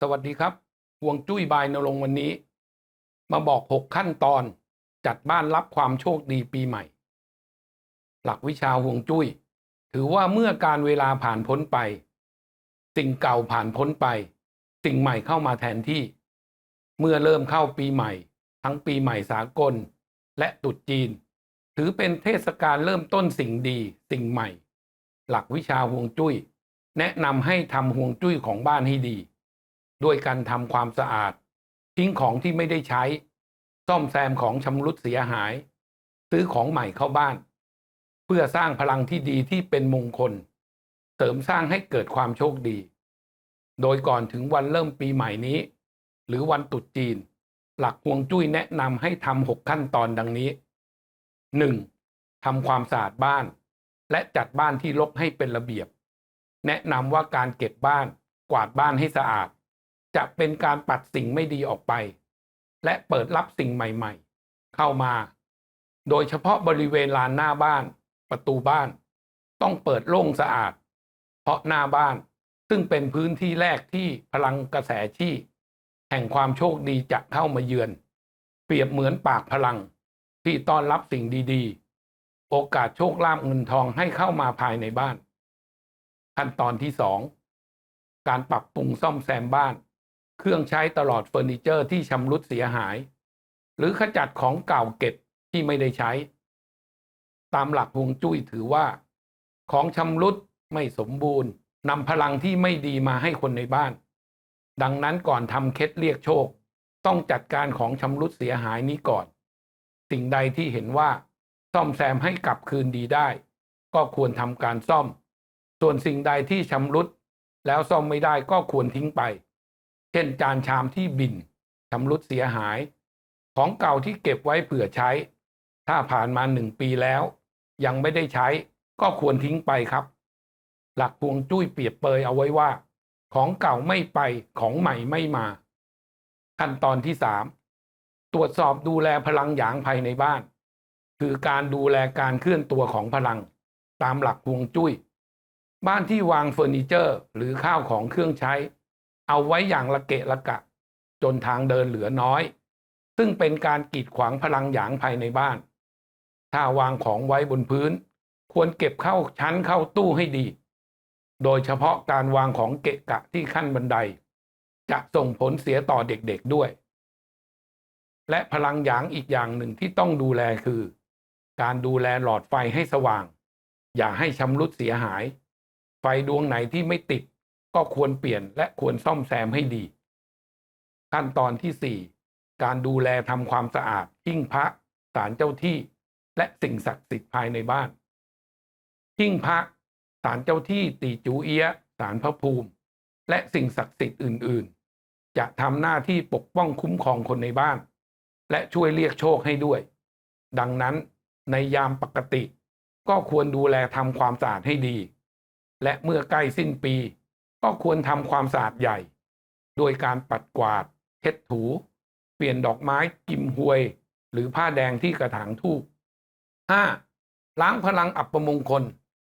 สวัสดีครับห่วงจุ้ยบายนรงวันนี้ มาบอก 6 ขั้นตอนจัดบ้านรับความโชคดีปีใหม่ หลักวิชาห่วงจุ้ย ถือว่าเมื่อการเวลาผ่านพ้นไป สิ่งเก่าผ่านพ้นไป สิ่งใหม่เข้ามาแทนที่ เมื่อเริ่มเข้าปีใหม่ ทั้งปีใหม่สากล และตรุษจีน ถือเป็นเทศกาลเริ่มต้นสิ่งดีสิ่งใหม่ หลักวิชาห่วงจุ้ย แนะนำให้ทำห่วงจุ้ยของบ้านให้ดี ด้วยการทำความสะอาด ทิ้งของที่ไม่ได้ใช้ ซ่อมแซมของชำรุดเสียหาย ซื้อของใหม่เข้าบ้าน เพื่อสร้างพลังที่ดีที่เป็นมงคล เสริมสร้างให้เกิดความโชคดี โดยก่อนถึงวันเริ่มปีใหม่นี้ หรือวันตรุษจีน หลักฮวงจุ้ยแนะนำให้ทำหกขั้นตอนดังนี้ 1. ทำความสะอาดบ้าน และจัดบ้านที่รกให้เป็นระเบียบ แนะนำว่าการเก็บบ้าน กวาดบ้านให้สะอาด จะเป็นการปัดสิ่งไม่ดีออกไป และเปิดรับสิ่งใหม่ ๆ เข้ามา โดยเฉพาะบริเวณลานหน้าบ้าน ประตูบ้าน ต้องเปิดโล่งสะอาด เพราะหน้าบ้านซึ่งเป็นพื้นที่แรกที่พลังกระแสที่ แห่งความโชคดีจะเข้ามาเยือน เปรียบเหมือนปากพลังที่ต้อนรับสิ่งดีๆ โอกาสโชคลาภเงินทองให้เข้ามาภายในบ้าน ขั้นตอนที่สองการปรับปรุงซ่อมแซมบ้าน เครื่องใช้ตลอดเฟอร์นิเจอร์ที่ชำรุดเสียหาย หรือขจัดของเก่าเก็บที่ไม่ได้ใช้ ตามหลักฮวงจุ้ยถือว่า ของชำรุดไม่สมบูรณ์นำพลังที่ไม่ดีมาให้คนในบ้าน ดังนั้นก่อนทำเคล็ดเรียกโชค ต้องจัดการของชำรุดเสียหายนี้ก่อน สิ่งใดที่เห็นว่า ซ่อมแซมให้กลับคืนดีได้ ก็ควรทำการซ่อม ส่วนสิ่งใดที่ชำรุดแล้วซ่อมไม่ได้ก็ควรทิ้งไป ช่นจานชามที่บินชำรุดเสียหาย ของเก่าที่เก็บไว้เผื่อใช้ ถ้าผ่านมาหนึ่งปีแล้ว ยังไม่ได้ใช้ก็ควรทิ้งไปครับ หลักพวงจุ้ยเปรียบเปยเอาไว้ว่า ของเก่าไม่ไปของใหม่ไม่มา ขั้นตอนที่สามตรวจสอบดูแลพลังหยางภายในบ้าน คือการดูแลการเคลื่อนตัวของพลัง ตามหลักพวงจุ้ย บ้านที่วางเฟอร์นิเจอร์ หรือข้าวของเครื่องใช้ เอาไว้อย่างละเกะละกะ จนทางเดินเหลือน้อย ซึ่งเป็นการกีดขวางพลังหยางภายในบ้าน ถ้าวางของไว้บนพื้น ควรเก็บเข้าชั้นเข้าตู้ให้ดี โดยเฉพาะการวางของเกะกะที่ขั้นบันได จะส่งผลเสียต่อเด็กๆด้วย และพลังหยางอีกอย่างหนึ่งที่ต้องดูแลคือ การดูแลหลอดไฟให้สว่าง อย่าให้ชำรุดเสียหาย ไฟดวงไหนที่ไม่ติด ก็ควรเปลี่ยนและควรซ่อมแซมให้ดี ขั้นตอนที่ 4 การดูแลทำความสะอาดหิ้งพระศาลเจ้าที่ และสิ่งศักดิ์สิทธิ์ภายในบ้านหิ้งพระศาลเจ้าที่ตีจูเอียศาลพระภูมิ และสิ่งศักดิ์สิทธิ์อื่น ๆ จะทำหน้าที่ปกป้องคุ้มครองคนในบ้าน และช่วยเรียกโชคให้ด้วย ดังนั้นในยามปกติ ก็ควรดูแลทำความสะอาดให้ดี และเมื่อใกล้สิ้นปี ก็ควรทำความสะอาดใหญ่ โดยการปัดกวาดเช็ดถู เปลี่ยนดอกไม้กิมหวย หรือผ้าแดงที่กระถางทูบ 5. ล้างพลังอัปมงคล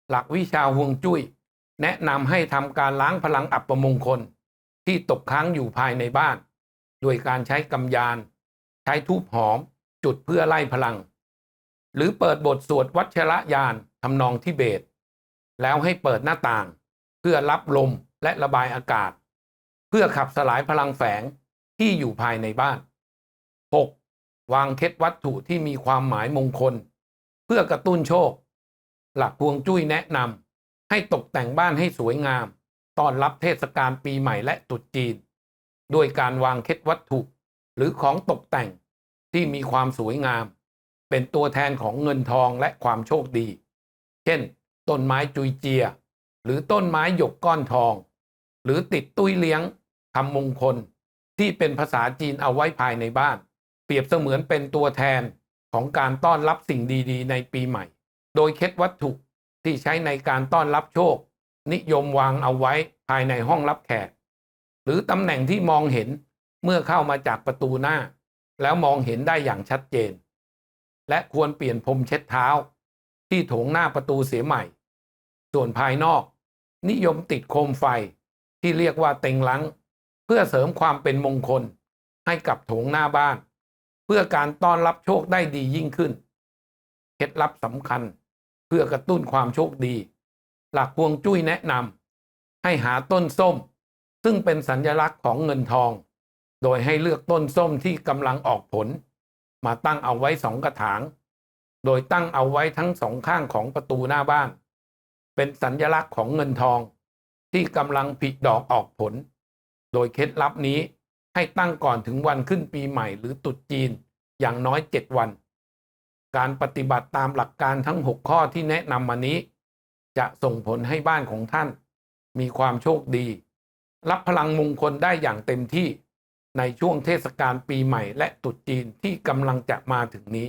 หลักวิชาฮวงจุ้ย แนะนำให้ทำการล้างพลังอัปมงคล ที่ตกค้างอยู่ภายในบ้าน โดยการใช้กำยาน ใช้ทูบหอม จุดเพื่อไล่พลัง หรือเปิดบทสวดวัชระยานทำนองทิเบต แล้วให้เปิดหน้าต่าง เพื่อรับลม และระบายอากาศ เพื่อขับสลายพลังแฝงที่อยู่ภายในบ้าน 6. วางเคล็ดวัตถุที่มีความหมายมงคล เพื่อกระตุ้นโชค หลักพวงจุ้ยแนะนำให้ตกแต่งบ้านให้สวยงามต้อนรับเทศกาลปีใหม่และตรุษจีน ด้วยการวางเคล็ดวัตถุ หรือของตกแต่งที่มีความสวยงาม เป็นตัวแทนของเงินทองและความโชคดี เช่น ต้นไม้จุยเจีย หรือต้นไม้หยกก้อนทอง หรือติดตุ้ยเลี้ยงทำมงคล ที่เป็นภาษาจีนเอาไว้ภายในบ้าน เปรียบเสมือนเป็นตัวแทนของการต้อนรับสิ่งดีๆ ในปีใหม่ โดยเคล็ดวัตถุที่ใช้ในการต้อนรับโชค นิยมวางเอาไว้ภายในห้องรับแขก หรือตำแหน่งที่มองเห็นเมื่อเข้ามาจากประตูหน้า แล้วมองเห็นได้อย่างชัดเจน และควรเปลี่ยนพรมเช็ดเท้า ที่โถงหน้าประตูเสียใหม่ ส่วนภายนอก นิยมติดโคมไฟ ที่เรียกว่าเต็งหลัง เพื่อเสริมความเป็นมงคล ให้กับโถงหน้าบ้าน เพื่อการต้อนรับโชคได้ดียิ่งขึ้น เคล็ดลับสำคัญเพื่อกระตุ้นความโชคดี หลักฮวงจุ้ยแนะนำให้หาต้นส้ม ซึ่งเป็นสัญลักษณ์ของเงินทอง โดยให้เลือกต้นส้มที่กำลังออกผล มาตั้งเอาไว้สองกระถาง โดยตั้งเอาไว้ทั้งสองข้างของประตูหน้าบ้าน เป็นสัญลักษณ์ของเงินทอง ที่กำลังผลิดอกออกผล โดยเคล็ดลับนี้ให้ตั้งก่อนถึงวันขึ้นปีใหม่หรือตรุษจีนอย่างน้อย 7 วัน การปฏิบัติตามหลักการทั้ง 6 ข้อที่แนะนำมานี้ จะส่งผลให้บ้านของท่าน มีความโชคดี รับพลังมงคลได้อย่างเต็มที่ในช่วงเทศกาลปีใหม่และตรุษจีนที่กำลังจะมาถึงนี้